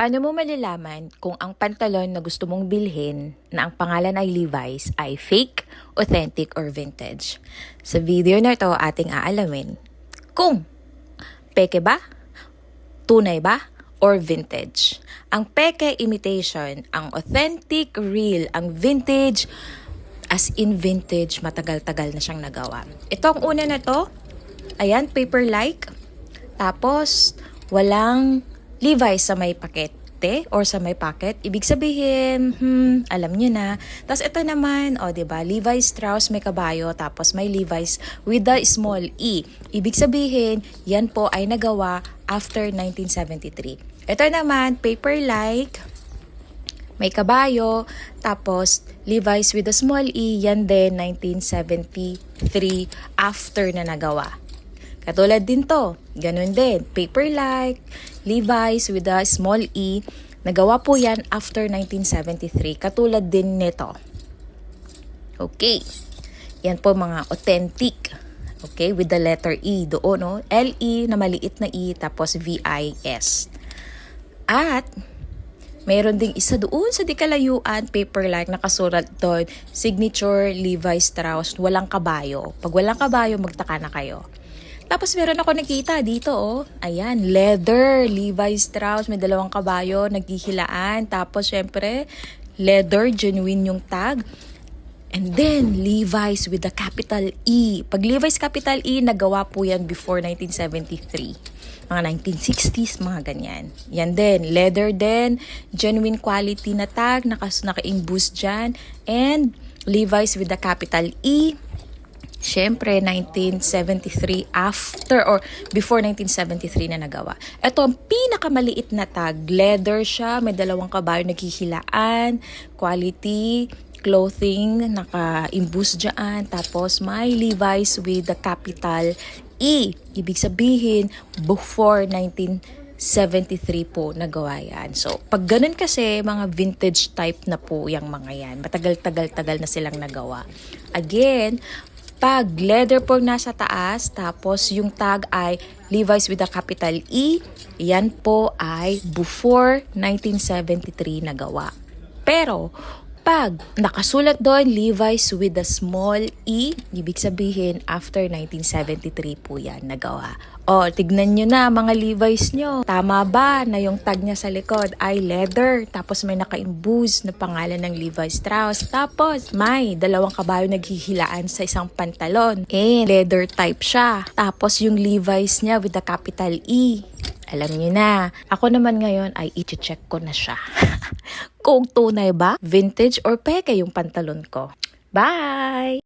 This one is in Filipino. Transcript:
Paano mo malalaman kung ang pantalon na gusto mong bilhin na ang pangalan ay Levi's ay fake, authentic, or vintage? Sa video na ito, ating aalamin kung peke ba, tunay ba, or vintage. Ang peke imitation, ang authentic real, ang vintage as in vintage, matagal-tagal na siyang nagawa. Ito ang una na to, ayan, paper-like, tapos walang Levi's sa may pakete or sa may pocket. Ibig sabihin, hmm, alam niyo na. Tapos ito naman, o oh, ba? Levi's Strauss may kabayo tapos may Levi's with the small e. Ibig sabihin, yan po ay nagawa after 1973. Ito naman, paper-like, may kabayo, tapos Levi's with a small e, yan din 1973 after na nagawa. Katulad din to, ganun din, paper-like, Levi's with a small e, nagawa po yan after 1973, katulad din nito. Okay, yan po mga authentic. Okay, with the letter E doon, no? L-E na maliit na E, tapos V-I-S. At, Meron ding isa doon sa di kalayuan, paper-like, nakasulat doon, signature Levi Strauss, walang kabayo. Pag walang kabayo, magtaka na kayo. Tapos meron ako nakita dito, oh. Ayan, leather, Levi Strauss, may dalawang kabayo, naghihilaan. Tapos, syempre, leather, genuine yung tag. And then, Levi's with the capital E. Pag Levi's capital E, nagawa po yan before 1973 mga 1960s, mga ganyan. Yan din, leather din, genuine quality na tag, nakas naka-imboost dyan, and Levi's with the capital E. Siyempre, 1973 after or before 1973 na nagawa. Ito ang pinakamaliit na tag. Leather siya, may dalawang kabayo naghihilaan, quality, clothing, naka-imboost dyan. Tapos may Levi's with the capital E. Ibig sabihin, before 1973 po nagawa yan. So, pag ganun kasi, mga vintage type na po yung mga yan. Matagal-tagal-tagal na silang nagawa. Again, pag leather po nasa taas, tapos yung tag ay Levi's with a capital E, yan po ay before 1973 nagawa. Pero, pag nakasulat doon Levi's with a small e, ibig sabihin after 1973 po yan nagawa. O, tignan nyo na mga Levi's nyo. Tama ba na yung tag niya sa likod ay leather? Tapos may naka-imbuse na pangalan ng Levi Strauss. Tapos may dalawang kabayo naghihilaan sa isang pantalon. And leather type siya. Tapos yung Levi's niya with the capital E. Alam niyo na, ako naman ngayon ay i-check ko na siya. Kung tunay ba, vintage or peke yung pantalon ko. Bye!